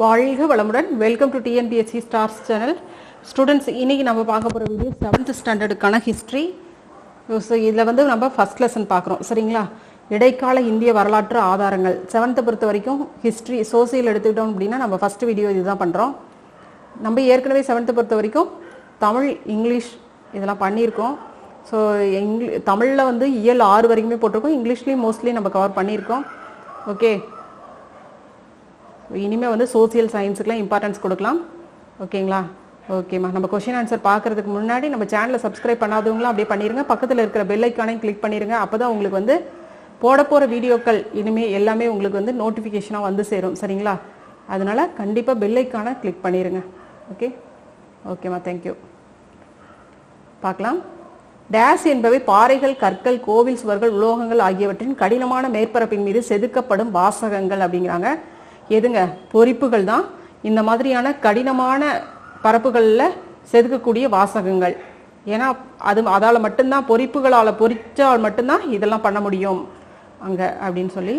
வாழ்க வளமுடன். Welcome to TNPSC stars channel students இன்றைக்கி நம்ம பார்க்க போகிற வீடியோ செவன்த் ஸ்டாண்டர்டுக்கான ஹிஸ்ட்ரி ஸோ இதில் வந்து நம்ம ஃபர்ஸ்ட் லெசன் பார்க்குறோம். சரிங்களா? இடைக்கால இந்திய வரலாற்று ஆதாரங்கள். செவன்த்தை பொறுத்த வரைக்கும் ஹிஸ்ட்ரி சோசியல் எடுத்துக்கிட்டோம் அப்படின்னா நம்ம ஃபர்ஸ்ட் வீடியோ இதுதான் பண்ணுறோம் நம்ம ஏற்கனவே செவன்த்தை பொறுத்த வரைக்கும் தமிழ் இங்கிலீஷ் இதெல்லாம் பண்ணியிருக்கோம். ஸோ இங்கிலி தமிழில் வந்து இயல் ஆறு வரைக்குமே போட்டிருக்கோம். இங்கிலீஷ்லேயும் மோஸ்ட்லி நம்ம கவர் பண்ணியிருக்கோம். ஓகே இனிமேல் வந்து சோசியல் சயின்ஸுக்குலாம் இம்பார்ட்டன்ஸ் கொடுக்கலாம். ஓகேங்களா? ஓகேம்மா. நம்ம கொஷின் ஆன்சர் பார்க்கறதுக்கு முன்னாடி நம்ம சேனலை சப்ஸ்கிரைப் பண்ணாதவங்களும் அப்படியே பண்ணிடுங்க பக்கத்தில் இருக்கிற பெல் ஐக்கானையும் கிளிக் பண்ணிடுங்க அப்போ தான் உங்களுக்கு வந்து போட போகிற வீடியோக்கள் இனிமேல் எல்லாமே உங்களுக்கு வந்து நோட்டிஃபிகேஷனாக வந்து சேரும். சரிங்களா? அதனால் கண்டிப்பாக பெல் ஐக்கானை கிளிக் பண்ணிடுங்க ஓகே? ஓகேம்மா. தேங்க்யூ பார்க்கலாம். டேஸ் என்பவை பாறைகள் கற்கள் கோவில் சுவர்கள் உலோகங்கள் ஆகியவற்றின் கடினமான மேற்பரப்பின் மீது செதுக்கப்படும் வாசகங்கள் அப்படிங்கிறாங்க. எதுங்க? பொறிப்புகள் தான். இந்த மாதிரியான கடினமான பரப்புகளில் செதுக்கக்கூடிய வாசகங்கள். ஏன்னா அது அதால் மட்டும்தான் பொறிப்புகளால் பொறிச்சால் மட்டும்தான் இதெல்லாம் பண்ண முடியும். அங்கே அப்படின்னு சொல்லி.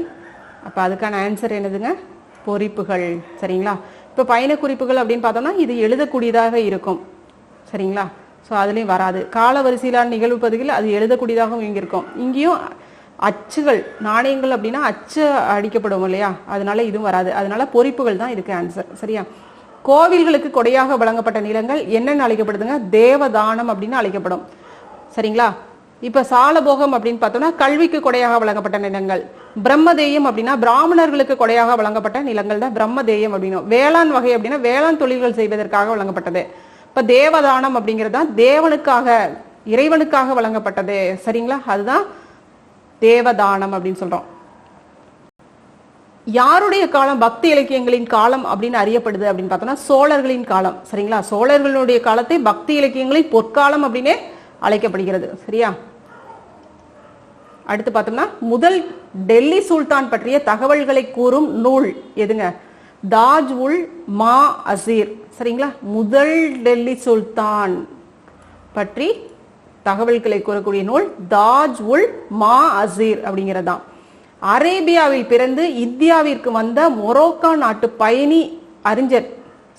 அப்போ அதுக்கான ஆன்சர் என்னதுங்க? பொறிப்புகள். சரிங்களா? இப்போ பயண குறிப்புகள் அப்படின்னு பார்த்தோம்னா இது எழுதக்கூடியதாக இருக்கும். சரிங்களா? ஸோ அதுலேயும் வராது. கால வரிசையிலான நிகழ்வு பதிவில் அது எழுதக்கூடியதாகவும் இங்கே இருக்கும். இங்கேயும் அச்சுகள் நாணயங்கள் அப்படின்னா அச்சு அடிக்கப்படும் இல்லையா? அதனால இதுவும் வராது. அதனால பொறிப்புகள் தான் இதுக்கு ஆன்சர் சரியா? கோவில்களுக்கு கொடையாக வழங்கப்பட்ட நிலங்கள் என்னென்னு அழைக்கப்படுதுங்க தேவதானம் அப்படின்னு அழைக்கப்படும் சரிங்களா? இப்ப சாலபோகம் அப்படின்னு பார்த்தோம்னா கல்விக்கு கொடையாக வழங்கப்பட்ட நிலங்கள். பிரம்மதேயம் அப்படின்னா பிராமணர்களுக்கு கொடையாக வழங்கப்பட்ட நிலங்கள் தான் பிரம்மதேயம் அப்படின்னும். வேளாண் வகை அப்படின்னா வேளாண் தொழில்கள் செய்வதற்காக வழங்கப்பட்டது. இப்ப தேவதானம் அப்படிங்கிறது தான் தேவனுக்காக இறைவனுக்காக வழங்கப்பட்டது. சரிங்களா? அதுதான் தேவதானம் அப்படின்னு சொல்றோம். யாருடைய காலம் பக்தி இலக்கியங்களின் காலம் அப்படின்னு அறியப்படுது அப்படின்னு பார்த்தோம்னா சோழர்களின் காலம். சரிங்களா? சோழர்களுடைய காலத்தை பக்தி இலக்கியங்களின் பொற்காலம் அப்படின்னே அழைக்கப்படுகிறது. சரியா? அடுத்து பார்த்தோம்னா முதல் டெல்லி சுல்தான் பற்றிய தகவல்களை கூறும் நூல் எதுங்க? தாஜ் உல் மா அசீர். சரிங்களா? முதல் டெல்லி சுல்தான் பற்றி தகவல்களை கூறக்கூடிய நூல் தாஜ் உல் மா அசீர் அப்படிங்கிறதான் அரேபியாவில் பிறந்து இந்தியாவிற்கு வந்த மொரோக்கா நாட்டு பயணி அறிஞர்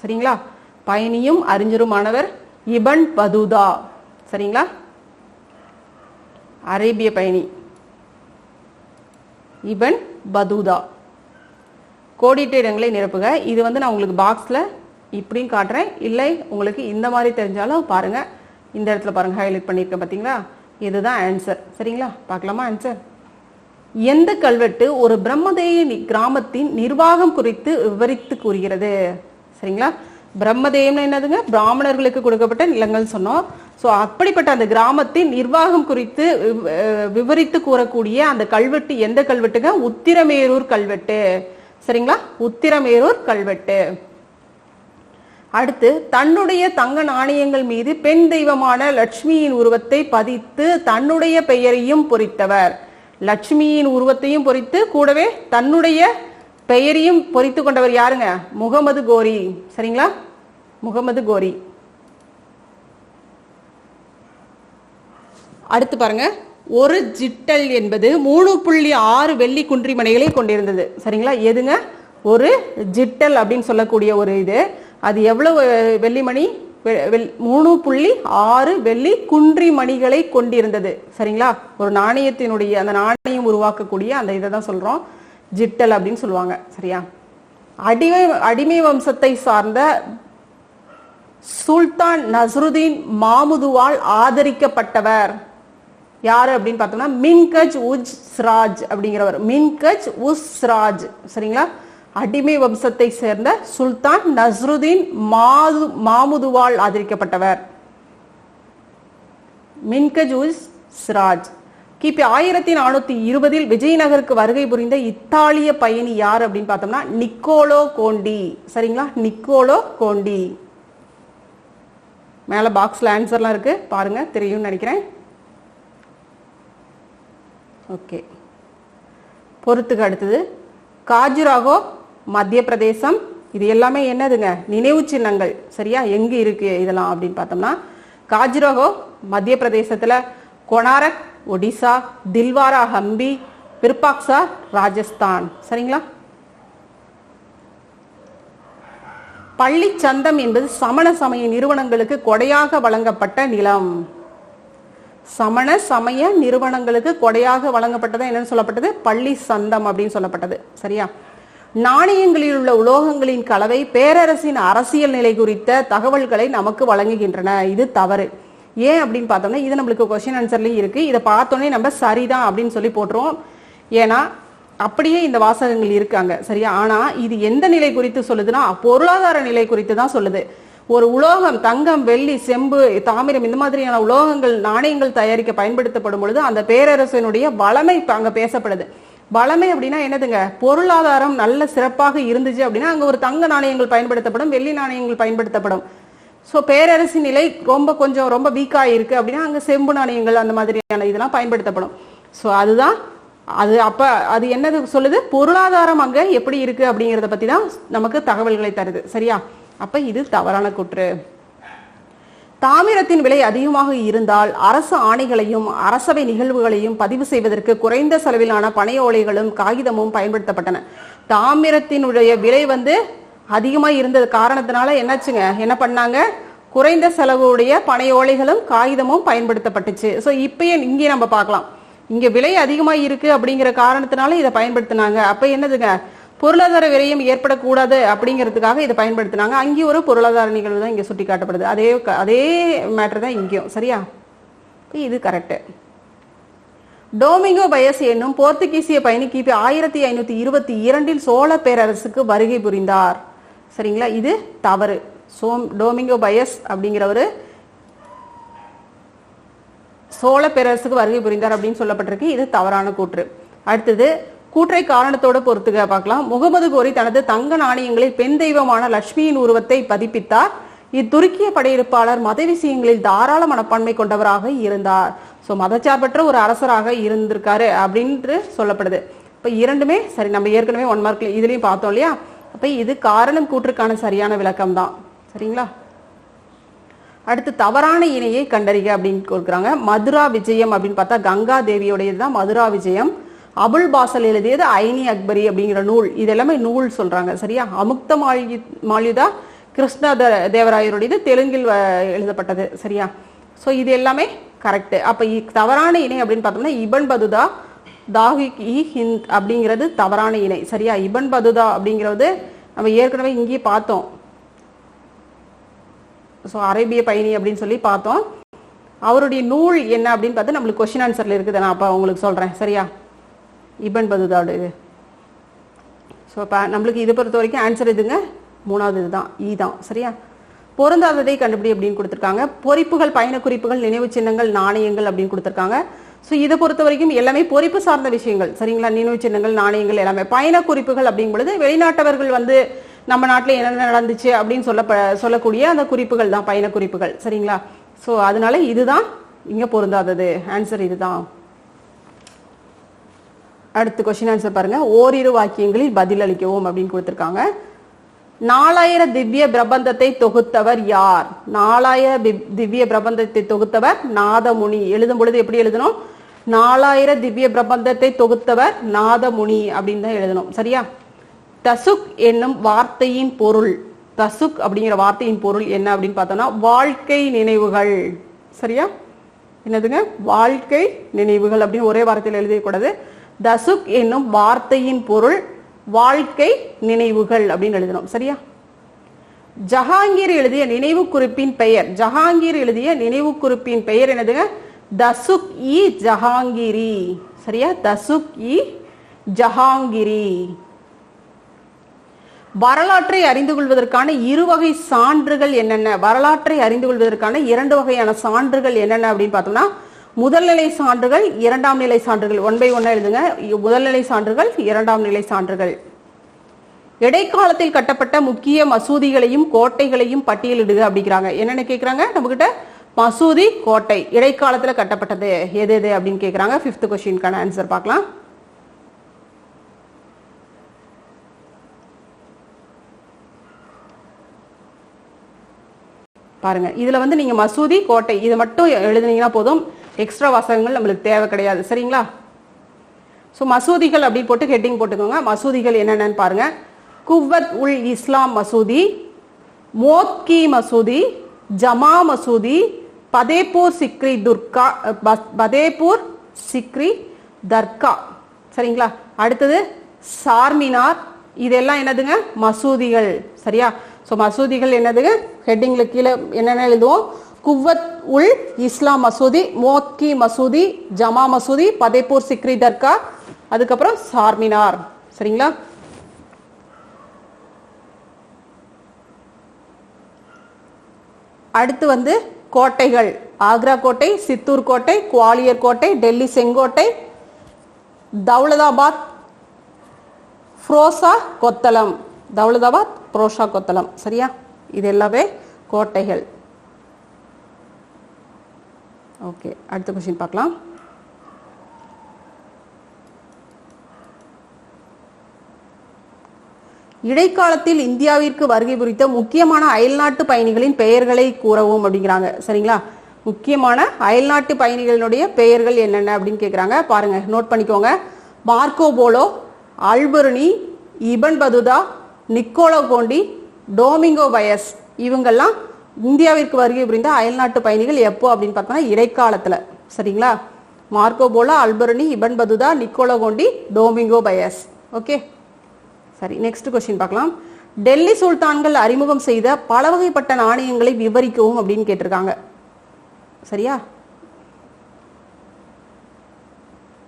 சரிங்களா? பயணியும் அறிஞருமானவர் இபன் பதுதா சரிங்களா? அரேபிய பயணி. இபன் பதுதா. கோடிட்ட இடங்களை நிரப்புக. இது வந்து நான் உங்களுக்கு பாக்ஸில் இப்படியும் காட்டுறேன். இல்லை உங்களுக்கு இந்த மாதிரி தெரிஞ்சாலும் பாருங்கள் இந்த இடத்துல பாருங்க ஹைலைட் பண்ணியிருக்கேன் பார்த்தீங்களா? இதுதான் ஆன்சர் சரிங்களா? பார்க்கலாமா ஆன்சர் எந்த கல்வெட்டு ஒரு பிரம்மதேய கிராமத்தின் நிர்வாகம் குறித்து விவரித்து கூறுகிறது? சரிங்களா? பிரம்மதேயம்னா என்னதுங்க? பிராமணர்களுக்கு கொடுக்கப்பட்ட நிலங்கள் சொன்னோம். ஸோ அப்படிப்பட்ட அந்த கிராமத்தின் நிர்வாகம் குறித்து விவரித்து கூறக்கூடிய அந்த கல்வெட்டு எந்த கல்வெட்டுங்க? உத்திரமேரூர் கல்வெட்டு. சரிங்களா? உத்திரமேரூர் கல்வெட்டு. அடுத்து தன்னுடைய தங்க நாணயங்கள் மீது பெண் தெய்வமான லட்சுமியின் உருவத்தை பதித்து தன்னுடைய பெயரையும் பொறித்தவர். லட்சுமியின் உருவத்தையும் பொறித்து கூடவே தன்னுடைய பெயரையும் பொறித்து கொண்டவர் யாருங்க? முகமது கோரி. சரிங்களா? முகமது கோரி. அடுத்து பாருங்க. ஒரு ஜிட்டல் என்பது மூணு புள்ளி ஆறு வெள்ளி குன்றிமணிகளை கொண்டிருந்தது. சரிங்களா? எதுங்க? ஒரு ஜிட்டல் அப்படின்னு சொல்லக்கூடிய ஒரு இது. அது எவ்வளவு வெள்ளிமணி வெ- மூணு புள்ளி ஆறு வெள்ளி குன்றி மணிகளை கொண்டிருந்தது. சரிங்களா? ஒரு நாணயத்தினுடைய அந்த நாணயம் உருவாக்கக்கூடிய அந்த இதை தான் சொல்கிறோம் ஜிட்டல் அப்படின்னு சொல்லுவாங்க. சரியா? அடிமை அடிமை வம்சத்தை சார்ந்த சுல்தான் நஸ்ருதீன் மாமுதுவால் ஆதரிக்கப்பட்டவர். யாரு அப்படின்னு பார்த்தோம்னா மின்கஜ் உஜ் ஸ்ராஜ் அப்படிங்கிறவர். மின்கஜ் உஸ் ஸ்ராஜ் சரிங்களா? அடிமை வம்சத்தை சேர்ந்த சுல்தான் நஸ்ருதீன் மாது மாமுதுவால் ஆதரிக்கப்பட்டவர். மின்கஜூஸ் சிராஜ். ஸ்ராஜ் கிபி ஆயிரத்தி நானூத்தி இருபதில் விஜயநகருக்கு வருகை புரிந்த இத்தாலிய பயணி யார் அப்படின்னு பார்த்தோம்னா நிக்கோலோ கோண்டி. சரிங்களா? Niccolo Conti. மேலே பாக்ஸில் ஆன்சர்லாம் இருக்கு. பாருங்க தெரியும்னு நினைக்கிறேன். ஓகே பொறுத்துக்கு அடுத்தது காஜுராகோ மத்திய பிரதேசம் இது எல்லாமே என்னதுங்க? நினைவு சின்னங்கள். சரியா? எங்க இருக்கு இதெல்லாம் அப்படின்னு பார்த்தோம்னா காஜ்ரோஹோ மத்திய பிரதேசத்துல கொனாரக் ஒடிசா தில்வாரா ஹம்பி பிற்பாக்சா ராஜஸ்தான். சரிங்களா? பள்ளி சந்தம் என்பது சமண சமய நிறுவனங்களுக்கு கொடையாக வழங்கப்பட்ட நிலம். சமண சமய நிறுவனங்களுக்கு கொடையாக வழங்கப்பட்டது என்னன்னு சொல்லப்பட்டது? பள்ளி சந்தம் அப்படின்னு சொல்லப்பட்டது. சரியா? நாணயங்களில் உள்ள உலோகங்களின் கலவை பேரரசின் அரசியல் நிலை குறித்த தகவல்களை நமக்கு வழங்குகின்றன. இது தவறு. ஏன் அப்படின்னு பார்த்தோம்னா இது நம்மளுக்கு கொஸ்டின் ஆன்சர்லையும் இருக்கு. இதை பார்த்தோன்னே நம்ம சரிதான் அப்படின்னு சொல்லி போட்டுருவோம். ஏன்னா அப்படியே இந்த வாசகங்கள் இருக்காங்க. சரியா? ஆனா இது எந்த நிலை குறித்து சொல்லுதுன்னா பொருளாதார நிலை குறித்து தான் சொல்லுது. ஒரு உலோகம் தங்கம் வெள்ளி செம்பு தாமிரம் இந்த மாதிரியான உலோகங்கள் நாணயங்கள் தயாரிக்க பயன்படுத்தப்படும் பொழுது அந்த பேரரசனுடைய வளமை இப்ப அங்க பேசப்படுது. வளமை அப்படின்னா என்னதுங்க? பொருளாதாரம் நல்ல சிறப்பாக இருந்துச்சு அப்படின்னா அங்க ஒரு தங்க நாணயங்கள் பயன்படுத்தப்படும் வெள்ளி நாணயங்கள் பயன்படுத்தப்படும். ஸோ பேரரசு நிலை ரொம்ப கொஞ்சம் ரொம்ப வீக்கா இருக்கு அப்படின்னா அங்க செம்பு நாணயங்கள் அந்த மாதிரியான இதெல்லாம் பயன்படுத்தப்படும். ஸோ அதுதான் அது அப்ப அது என்னது சொல்லுது? பொருளாதாரம் அங்க எப்படி இருக்கு அப்படிங்கறத பத்தி தான் நமக்கு தகவல்களை தருது. சரியா? அப்ப இது தவறான குற்று. தாமிரத்தின் விலை அதிகமாக இருந்தால் அரசு ஆணைகளையும் அரசவை நிகழ்வுகளையும் பதிவு செய்வதற்கு குறைந்த செலவிலான பனை ஓலைகளும் காகிதமும் பயன்படுத்தப்பட்டன. தாமிரத்தினுடைய விலை வந்து அதிகமாக இருந்தது காரணத்தினால என்னாச்சுங்க? என்ன பண்ணாங்க? குறைந்த செலவுடைய பனை ஓலைகளும் காகிதமும் பயன்படுத்தப்பட்டுச்சு. ஸோ இப்பயே இங்கே நம்ம பார்க்கலாம். இங்கே விலை அதிகமாக இருக்கு அப்படிங்கிற காரணத்தினால இதை பயன்படுத்தினாங்க. அப்போ என்னதுங்க? பொருளாதார விரயம் ஏற்படக்கூடாது அப்படிங்கிறதுக்காக இதை பயன்படுத்தினாங்க. அங்கேயும் ஒரு பொருளாதார நிகழ்வு தான் இங்கே சுட்டி காட்டப்படுது அதே அதே மேட்டர் தான் இங்கேயும். சரியா? இது கரெக்ட் டோமிங்கோ பயஸ் என்னும் போர்த்துகீசிய பயணி கிபி ஆயிரத்தி ஐநூற்றி இருபத்தி இரண்டில் சோழ பேரரசுக்கு வருகை புரிந்தார். சரிங்களா? இது தவறு. சோம் டோமிங்கோ பயஸ் அப்படிங்கிறவர் சோழ பேரரசுக்கு வருகை புரிந்தார் அப்படின்னு சொல்லப்பட்டிருக்கு. இது தவறான கூற்று. அடுத்தது கூற்றை காரணத்தோட பொறுத்துக பார்க்கலாம். முகமது கோரி தனது தங்க நாணயங்களில் பெண் தெய்வமான லட்சுமியின் உருவத்தை பதிப்பித்தார். இத்துருக்கிய படையெடுப்பாளர் மத விஷயங்களில் தாராள மனப்பான்மை கொண்டவராக இருந்தார். ஸோ மதச்சார்பற்ற ஒரு அரசராக இருந்திருக்காரு அப்படின்ட்டு சொல்லப்படுது. இப்போ இரண்டுமே சரி நம்ம ஏற்கனவே ஒன் மார்க்ல இதுலேயும் பார்த்தோம் இல்லையா? அப்போ இது காரணம் கூற்றுக்கான சரியான விளக்கம் தான். சரிங்களா? அடுத்து தவறான இணையை கண்டறிக அப்படின்னு கொடுக்குறாங்க. மதுரா விஜயம் அப்படின்னு பார்த்தா கங்கா தேவியோடையது தான் மதுரா விஜயம். அபுல் பாசல் எழுதியது ஐனி அக்பரி அப்படிங்கிற நூல். இது எல்லாமே நூல் சொல்றாங்க சரியா? அமுக்த மாளி மாளிதா கிருஷ்ண தேவராயருடையது தெலுங்கில் எழுதப்பட்டது சரியா? ஸோ இது எல்லாமே கரெக்ட் அப்ப இ- தவறான இணை அப்படின்னு பார்த்தோம்னா இபன் பதுதா தாஹிக் இ ஹிந்த் அப்படிங்கிறது தவறான இணை சரியா? இபன் பதுதா அப்படிங்கிறது நம்ம ஏற்கனவே இங்கேயே பார்த்தோம். ஸோ அரேபிய பயணி அப்படின்னு சொல்லி பார்த்தோம். அவருடைய நூல் என்ன அப்படின்னு பார்த்து நம்மளுக்கு கொஸ்டின் ஆன்சர்ல இருக்குது. நான் அப்போ உங்களுக்கு சொல்றேன் சரியா? இபன் பதுதாவோட இது ஸோ இப்போ நம்மளுக்கு இதை பொறுத்த வரைக்கும் ஆன்சர் இதுங்க. மூணாவது இதுதான். ஈ தான். சரியா? பொருந்தாததை கண்டுபிடி அப்படின்னு கொடுத்துருக்காங்க. பொறிப்புகள் பயண குறிப்புகள் நினைவு சின்னங்கள் நாணயங்கள் அப்படின்னு கொடுத்துருக்காங்க. ஸோ இதை பொறுத்த வரைக்கும் எல்லாமே பொறிப்பு சார்ந்த விஷயங்கள். சரிங்களா? நினைவு சின்னங்கள் நாணயங்கள் எல்லாமே. பயண குறிப்புகள் அப்படிங்கும் பொழுது வெளிநாட்டவர்கள் வந்து நம்ம நாட்டில் என்னென்ன நடந்துச்சு அப்படின்னு சொல்ல சொல்லக்கூடிய அந்த குறிப்புகள் தான் பயண குறிப்புகள் சரிங்களா? ஸோ அதனால இதுதான் இங்கே பொருந்தாதது. ஆன்சர் இதுதான். அடுத்து கொஸ்டின் ஆன்சர் பாருங்க. ஓரிரு வாக்கியங்களில் பதில் அளிக்கவும் அப்படின்னு கொடுத்திருக்காங்க. நாலாயிர திவ்ய பிரபந்தத்தை தொகுத்தவர் யார்? நாலாயிர தி- திவ்ய பிரபந்தத்தை தொகுத்தவர் நாதமுனி. எழுதும் பொழுது எப்படி எழுதணும்? நாலாயிர திவ்ய பிரபந்தத்தை தொகுத்தவர் நாதமுனி அப்படின்னு தான் எழுதணும். சரியா? தசுக் என்னும் வார்த்தையின் பொருள். தசுக் அப்படிங்கிற வார்த்தையின் பொருள் என்ன அப்படின்னு பார்த்தோம்னா வாழ்க்கை நினைவுகள். சரியா? என்னதுங்க? வாழ்க்கை நினைவுகள் அப்படின்னு ஒரே வார்த்தையில் எழுதக்கூடாது. தசுக் என்னும் வார்த்தையின் பொருள் வாழ்க்கை நினைவுகள் அப்படின்னு எழுதணும் சரியா? ஜஹாங்கீர் எழுதிய நினைவு குறிப்பின் பெயர் ஜஹாங்கீர் எழுதிய நினைவு குறிப்பின் பெயர் என்னதுங்க? தசுக் இ ஜஹாங்கிரி. சரியா? தசுக் இ ஜஹாங்கிரி. வரலாற்றை அறிந்து கொள்வதற்கான இரு வகை சான்றுகள் என்னென்ன? வரலாற்றை அறிந்து கொள்வதற்கான இரண்டு வகையான சான்றுகள் என்னென்ன அப்படின்னு பார்த்தோம்னா முதல்நிலை சான்றுகள் இரண்டாம் நிலை சான்றுகள். ஒன் பை ஒன்னா எழுதுங்க. முதல்நிலை சான்றுகள் இரண்டாம் நிலை சான்றுகள். இடைக்காலத்தில் கட்டப்பட்ட முக்கிய மசூதிகளையும் கோட்டைகளையும் பட்டியலிடுக அப்படிங்கிறாங்க. என்னென்ன கேட்குறாங்க நம்ம கிட்ட மசூதி கோட்டை. இடைக்காலத்துல கட்டப்பட்டது எது எது அப்படின்னு கேட்குறாங்க ஃபிஃப்த் கொஸ்டின்கான ஆன்சர் பார்க்கலாம். பாருங்க. இதுல வந்து நீங்க மசூதி கோட்டை இதை மட்டும் எழுதுனீங்கன்னா போதும். எக்ஸ்ட்ரா வாசகங்கள் நம்மளுக்கு தேவை கிடையாது. சரிங்களா? ஸோ மசூதிகள் அப்படின்னு போட்டு ஹெட்டிங் போட்டுக்கோங்க. மசூதிகள் என்னென்னு பாருங்க. குவத் உல் இஸ்லாம் மசூதி மோத்கி மசூதி ஜமா மசூதி பதேபூர் சிக்ரி துர்கா அஹ், பதேபூர் சிக்ரி தர்கா. சரிங்களா? அடுத்தது சார்மினார். இதெல்லாம் என்னதுங்க? மசூதிகள். சரியா? ஸோ மசூதிகள் என்னதுங்க? ஹெட்டிங்கில் கீழே என்னென்ன எழுதுவோம்? குவத் உல் இஸ்லாம் மசூதி மோத்கி மசூதி ஜமா மசூதி பதேபூர் சிக்ரி தர்கா அதுக்கப்புறம் சார்மினார். சரிங்களா? அடுத்து வந்து கோட்டைகள். ஆக்ரா கோட்டை சித்தூர் கோட்டை குவாலியர் கோட்டை டெல்லி செங்கோட்டை தௌலதாபாத் ஃப்ரோசா கொத்தளம். தௌலதாபாத் புரோஷா கொத்தளம். சரியா? இது எல்லாமே கோட்டைகள். ஓகே அடுத்த கொஸ்டின் பார்க்கலாம். இடைக்காலத்தில் இந்தியாவிற்கு வருகை புரித்த முக்கியமான அயல்நாட்டு பயணிகளின் பெயர்களை கூறவும் அப்படிங்கிறாங்க. சரிங்களா? முக்கியமான அயல்நாட்டு பயணிகளினுடைய பெயர்கள் என்னென்ன அப்படின்னு கேட்குறாங்க பாருங்க நோட் பண்ணிக்கோங்க. Marco Polo Alberuni Ibn Battuta Niccolo Conti Domingo Paes இவங்கெல்லாம் இந்தியாவிற்கு வருகை புரிந்த அயல்நாட்டு பயணிகள் எப்போ அப்படின்னு பார்த்தோம்னா இடைக்காலத்தில். சரிங்களா? Marco Polo Alberuni Ibn Battuta Niccolo Conti Domingo Paes. Okay? சரி நெக்ஸ்ட் கொஸ்டின் பார்க்கலாம். டெல்லி சுல்தான்கள் அறிமுகம் செய்த பல வகைப்பட்ட நாணயங்களை விவரிக்கவும் அப்படின்னு கேட்டிருக்காங்க. சரியா?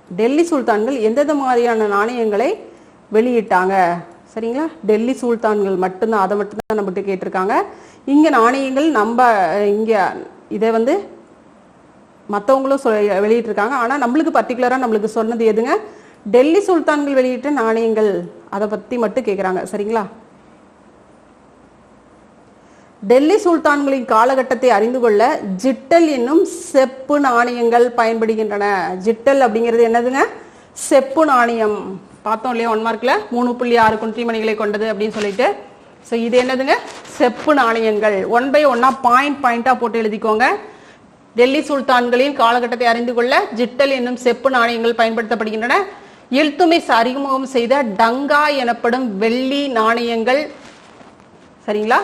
டெல்லி சுல்தான்கள் எந்தெந்த மாதிரியான நாணயங்களை வெளியிட்டாங்க? சரிங்களா? டெல்லி சுல்தான்கள் மட்டும்தான் அதை மட்டும்தான் நம்மகிட்ட கேட்டிருக்காங்க. இங்கே நாணயங்கள் நம்ம இங்கே இதை வந்து மற்றவங்களும் சொ வெளியிட்டிருக்காங்க. ஆனால் நம்மளுக்கு பர்டிகுலராக நம்மளுக்கு சொன்னது எதுங்க? டெல்லி சுல்தான்கள் வெளியிட்ட நாணயங்கள். அதை பற்றி மட்டும் கேட்குறாங்க சரிங்களா? டெல்லி சுல்தான்களின் காலகட்டத்தை அறிந்து கொள்ள ஜிட்டல் என்னும் செப்பு நாணயங்கள் பயன்படுகின்றன. ஜிட்டல் அப்படிங்கிறது என்னதுங்க? செப்பு நாணயம். பார்த்தோம் இல்லையா ஒன் மார்க்கில் மூணு புள்ளி ஆறு குன்றிமணிகளை கொண்டது அப்படின்னு சொல்லிட்டு. ஸோ இது என்னதுங்க? செப்பு நாணயங்கள். ஒன் பை ஒன்னா பாயிண்ட் பாயிண்டா போட்டு எழுதிக்கோங்க. டெல்லி சுல்தான்களின் காலகட்டத்தை அறிந்து கொள்ள ஜிட்டல் என்னும் செப்பு நாணயங்கள் பயன்படுத்தப்படுகின்றன. இல்துமிஸ் அறிமுகம் செய்த டங்கா எனப்படும் வெள்ளி நாணயங்கள் சரிங்களா?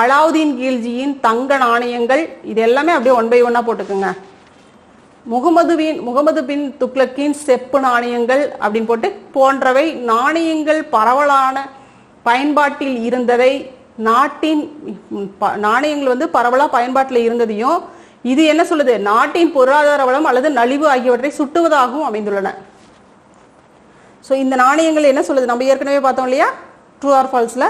அலாவுதீன் கீழ்ஜியின் தங்க நாணயங்கள் இது எல்லாமே அப்படியே ஒன் பை ஒன்னா போட்டுக்கோங்க. முகமது பின் முகமது பின் துக்ளக்கின் செப்பு நாணயங்கள் அப்படின்னு போட்டு போன்றவை நாணயங்கள் பரவலான பயன்பாட்டில் இருந்ததை நாட்டின் ப- நாணயங்கள் வந்து பரவலாக பயன்பாட்டில் இருந்ததையும் இது என்ன சொல்லுது? நாட்டின் பொருளாதார வளம் அல்லது நலிவு ஆகியவற்றை சுட்டுவதாகவும் அமைந்துள்ளன. ஸோ இந்த நாணயங்கள் என்ன சொல்லுது? நம்ம ஏற்கனவே பார்த்தோம் இல்லையா? ட்ரூ ஆர் ஃபால்ஸில்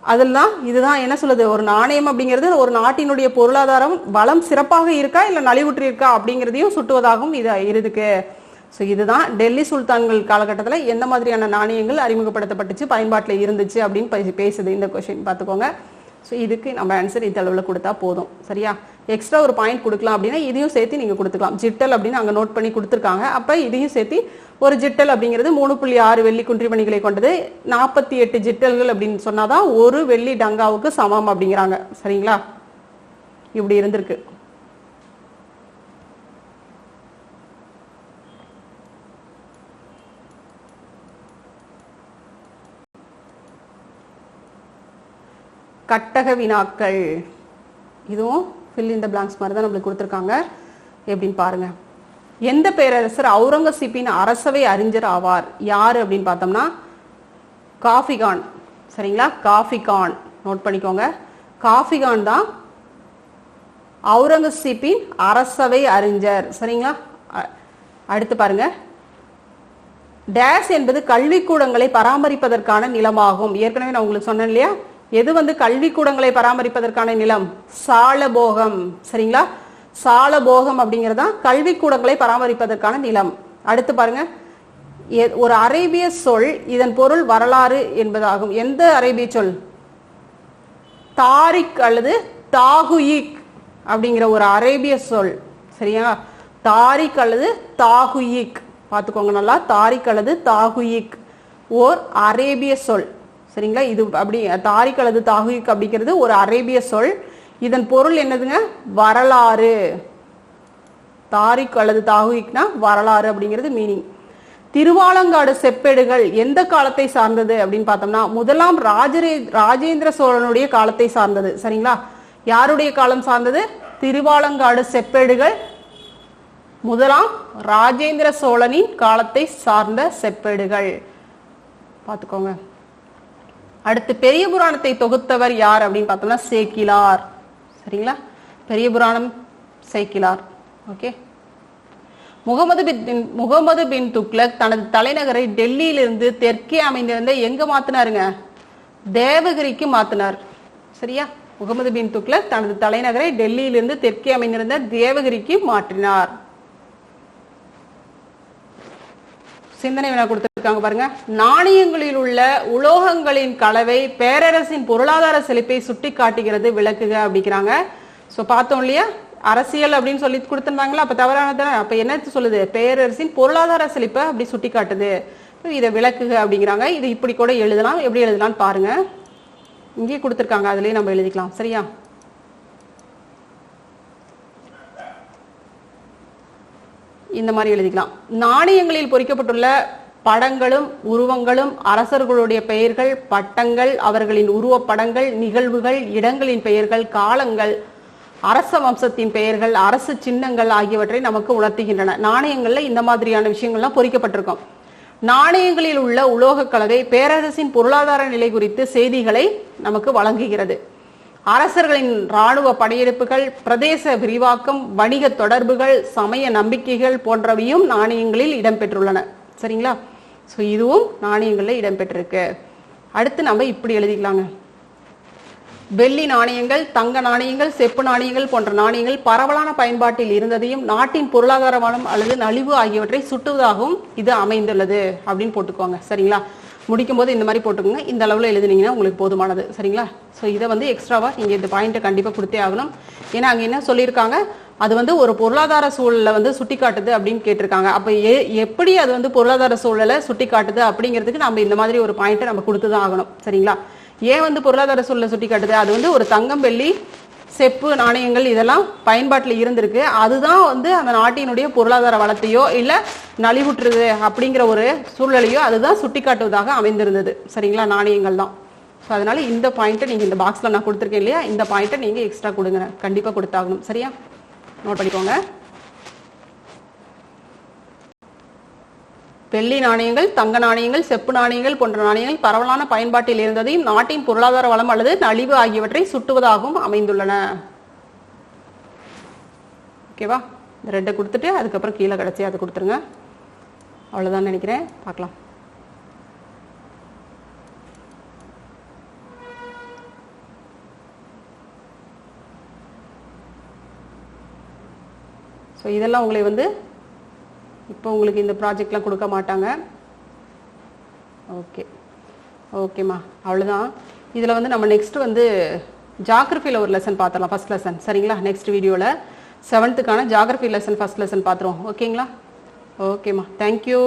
அதெல்லாம் இதுதான் என்ன சொல்லுது? ஒரு நாணயம் அப்படிங்கிறது ஒரு நாட்டினுடைய பொருளாதாரம் வளம் சிறப்பாக இருக்கா இல்லை நலிவுற்று இருக்கா அப்படிங்கிறதையும் சுட்டுவதாகவும் இது இருக்கு. ஸோ இதுதான் டெல்லி சுல்தான்கள் காலகட்டத்தில் எந்த மாதிரியான நாணயங்கள் அறிமுகப்படுத்தப்பட்டுச்சு பயன்பாட்டில் இருந்துச்சு அப்படின்னு பேசுது இந்த கொஷின் பார்த்துக்கோங்க. ஸோ இதுக்கு நம்ம ஆன்சர் இந்த அளவில் கொடுத்தா போதும். சரியா? எக்ஸ்ட்ரா ஒரு பாயிண்ட் கொடுக்கலாம் அப்படின்னா இதையும் சேர்த்து நீங்கள் கொடுத்துக்கலாம். ஜிட்டல் அப்படின்னு அங்கே நோட் பண்ணி கொடுத்துருக்காங்க. அப்போ இதையும் சேர்த்து ஒரு ஜிட்டல் அப்படிங்கிறது மூணு புள்ளி ஆறு வெள்ளி குன்றிமணிகளை கொண்டது. நாற்பத்தி எட்டு ஜிட்டல்கள் அப்படின்னு சொன்னாதான் ஒரு வெள்ளி டங்காவுக்கு சமம் அப்படிங்கிறாங்க. சரிங்களா? இப்படி இருந்திருக்கு. கட்டக வினாக்கள். இதுவும் ஃபில் இந்த பிளாங்க்ஸ் மாதிரி தான் நம்மளுக்கு கொடுத்துருக்காங்க. எப்படின்னு பாருங்க. எந்த பேரரசர் அவுரங்கசீப்பின் அரசவை அறிஞர் ஆவார்? யார் அப்படின்னு பார்த்தோம்னா காஃபிகான் சரிங்களா? காஃபிகான் நோட் பண்ணிக்கோங்க. காஃபிகான் தான் அவுரங்கசீப்பின் அரசவை அறிஞர். சரிங்களா? அ- அடுத்து பாருங்க. டேஸ் என்பது கல்விக்கூடங்களை பராமரிப்பதற்கான நிலமாகும். ஏற்கனவே நான் உங்களுக்கு சொன்னேன் இல்லையா? எது வந்து கல்விக்கூடங்களை பராமரிப்பதற்கான நிலம்? சாலபோகம். சரிங்களா? சாலபோகம் அப்படிங்கிறது தான் கல்விக்கூடங்களை பராமரிப்பதற்கான நிலம். அடுத்து பாருங்க. எ- ஒரு அரேபிய சொல் இதன் பொருள் வரலாறு என்பதாகும். எந்த அரேபிய சொல்? தாரிக் அல்லது தாகுயிக் அப்படிங்கிற ஒரு அரேபிய சொல். சரியா? தாரிக் அல்லது தாகுயிக். பார்த்துக்கோங்க நல்லா. தாரிக் அல்லது தாகுயிக். ஓர் அரேபிய சொல். சரிங்களா? இது அப்படி தாரிக் அல்லது தாகுக் அப்படிங்கிறது ஒரு அரேபிய சொல். இதன் பொருள் என்னதுங்க? வரலாறு. தாரிக் அல்லது தாகுக்னா வரலாறு அப்படிங்கிறது மீனிங் திருவாலங்காடு செப்பேடுகள் எந்த காலத்தை சார்ந்தது அப்படின்னு பார்த்தோம்னா முதலாம் ராஜரே ராஜேந்திர சோழனுடைய காலத்தை சார்ந்தது. சரிங்களா? யாருடைய காலம் சார்ந்தது? திருவாலங்காடு செப்பேடுகள். முதலாம் ராஜேந்திர சோழனின் காலத்தை சார்ந்த செப்பேடுகள். பார்த்துக்கோங்க. அடுத்து பெரிய புராணத்தை தொகுத்தவர் யார் அப்படின்னு பார்த்தோம்னா சேக்கிலார். சரிங்களா? பெரிய புராணம் சேக்கிலார். ஓகே? முகமது பின் முகமது பின் துக்லக் தனது தலைநகரை டெல்லியிலிருந்து தெற்கே அமைந்திருந்த எங்க மாத்தினாருங்க? தேவகிரிக்கு மாத்தினார். சரியா? முகமது பின் துக்லக் தனது தலைநகரை டெல்லியிலிருந்து தெற்கே அமைந்திருந்த தேவகிரிக்கு மாற்றினார். சிந்தனை வினா கொடுத்திருக்காங்க பாருங்க. நாணயங்களில் உள்ள உலோகங்களின் கலவை பேரரசின் பொருளாதார செழிப்பை சுட்டி காட்டுகிறது விளக்குக அப்படிங்கிறாங்க. ஸோ பார்த்தோம் இல்லையா? அரசியல் அப்படின்னு சொல்லி கொடுத்துருந்தாங்களா? அப்ப தவறானதான அப்ப என்ன சொல்லுது? பேரரசின் பொருளாதார செழிப்பை அப்படி சுட்டி காட்டுது இதை விளக்குக அப்படிங்கிறாங்க. இது இப்படி கூட எழுதலாம். எப்படி எழுதலாம்னு பாருங்க. இங்கே கொடுத்துருக்காங்க. அதுலயே நம்ம எழுதிக்கலாம். சரியா? இந்த மாதிரி எழுதிக்கலாம். நாணயங்களில் பொறிக்கப்பட்டுள்ள படங்களும் உருவங்களும் அரசர்களுடைய பெயர்கள் பட்டங்கள் அவர்களின் உருவப்படங்கள் நிகழ்வுகள் இடங்களின் பெயர்கள் காலங்கள் அரச வம்சத்தின் பெயர்கள் அரசு சின்னங்கள் ஆகியவற்றை நமக்கு உணர்த்துகின்றன. நாணயங்கள்ல இந்த மாதிரியான விஷயங்கள்லாம் பொறிக்கப்பட்டிருக்கும். நாணயங்களில் உள்ள உலோக கலவை பேரரசின் பொருளாதார நிலை குறித்து செய்திகளை நமக்கு வழங்குகிறது. அரசர்களின் இராணுவ படையெடுப்புகள் பிரதேச விரிவாக்கம் வணிக தொடர்புகள் சமய நம்பிக்கைகள் போன்றவையும் நாணயங்களில் இடம்பெற்றுள்ளன. சரிங்களா? ஸோ இதுவும் நாணயங்களில் இடம்பெற்றிருக்கு. அடுத்து நம்ம இப்படி எழுதிக்கலாங்க. வெள்ளி நாணயங்கள் தங்க நாணயங்கள் செப்பு நாணயங்கள் போன்ற நாணயங்கள் பரவலான பயன்பாட்டில் இருந்ததையும் நாட்டின் பொருளாதார வளம் அல்லது நலிவு ஆகியவற்றை சுட்டுவதாகவும் இது அமைந்துள்ளது அப்படின்னு போட்டுக்கோங்க. சரிங்களா? முடிக்கும் போது இந்த மாதிரி போட்டுக்கோங்க. இந்த அளவில் எழுதுனீங்கன்னா உங்களுக்கு போதுமானது. சரிங்களா? ஸோ இதை வந்து எக்ஸ்ட்ராவாக நீங்கள் இந்த பாயிண்ட்டை கண்டிப்பாக கொடுத்தே ஆகணும். ஏன்னா அங்கே என்ன சொல்லியிருக்காங்க? அது வந்து ஒரு பொருளாதார சூழலை வந்து சுட்டி காட்டுது அப்படின்னு கேட்டிருக்காங்க. அப்போ எ எப்படி அது வந்து பொருளாதார சூழலை சுட்டி காட்டுது அப்படிங்கிறதுக்கு நம்ம இந்த மாதிரி ஒரு பாயிண்ட்டை நம்ம கொடுத்து தான் ஆகணும். சரிங்களா? ஏன் வந்து பொருளாதார சூழலை சுட்டி காட்டுது அது வந்து ஒரு தங்கம் வெள்ளி செப்பு நாணயங்கள் இதெல்லாம் பயன்பாட்டில் இருந்திருக்கு. அதுதான் வந்து அந்த நாட்டினுடைய பொருளாதார வளத்தையோ இல்லை நலிவுற்றுது அப்படிங்கிற ஒரு சூழ்நிலையோ அதுதான் சுட்டிக்காட்டுவதாக அமைந்திருந்தது. சரிங்களா? நாணயங்கள் தான். ஸோ அதனால இந்த பாயிண்ட்டை நீங்கள் இந்த பாக்ஸில் நான் கொடுத்துருக்கேன் இல்லையா? இந்த பாயிண்ட்டை நீங்கள் எக்ஸ்ட்ரா கொடுங்க. கண்டிப்பாக கொடுத்தாகணும். சரியா? நோட் பண்ணிக்கோங்க. வெள்ளி நாணயங்கள் தங்க நாணயங்கள் செப்பு நாணயங்கள் போன்ற நாணயங்கள் பரவலான பயன்பாட்டில் இருந்ததையும் நாட்டின் பொருளாதார வளம் அல்லது நலிவு ஆகியவற்றை சுட்டுவதாகவும் அமைந்துள்ளன. ஓகேவா இந்த ரெட்டை கொடுத்துட்டு அதுக்கப்புறம் கீழே கிடச்சி அதை கொடுத்துருங்க. அவ்வளோதான் நினைக்கிறேன். பார்க்கலாம். ஸோ இதெல்லாம் உங்களை வந்து இப்போ உங்களுக்கு இந்த ப்ராஜெக்ட்லாம் கொடுக்க மாட்டாங்க. ஓகே ஓகேம்மா அவ்வளோதான் இதில் வந்து நம்ம நெக்ஸ்ட் வந்து ஜாகிரஃபியில் ஒரு லெசன் பார்த்துடலாம் ஃபஸ்ட் லெசன் சரிங்களா? நெக்ஸ்ட் வீடியோவில் செவன்த்துக்கான ஜாகிரஃபி லெசன் ஃபர்ஸ்ட் லெசன் பார்த்துருவோம் ஓகேங்களா ஓகேம்மா தேங்க்யூ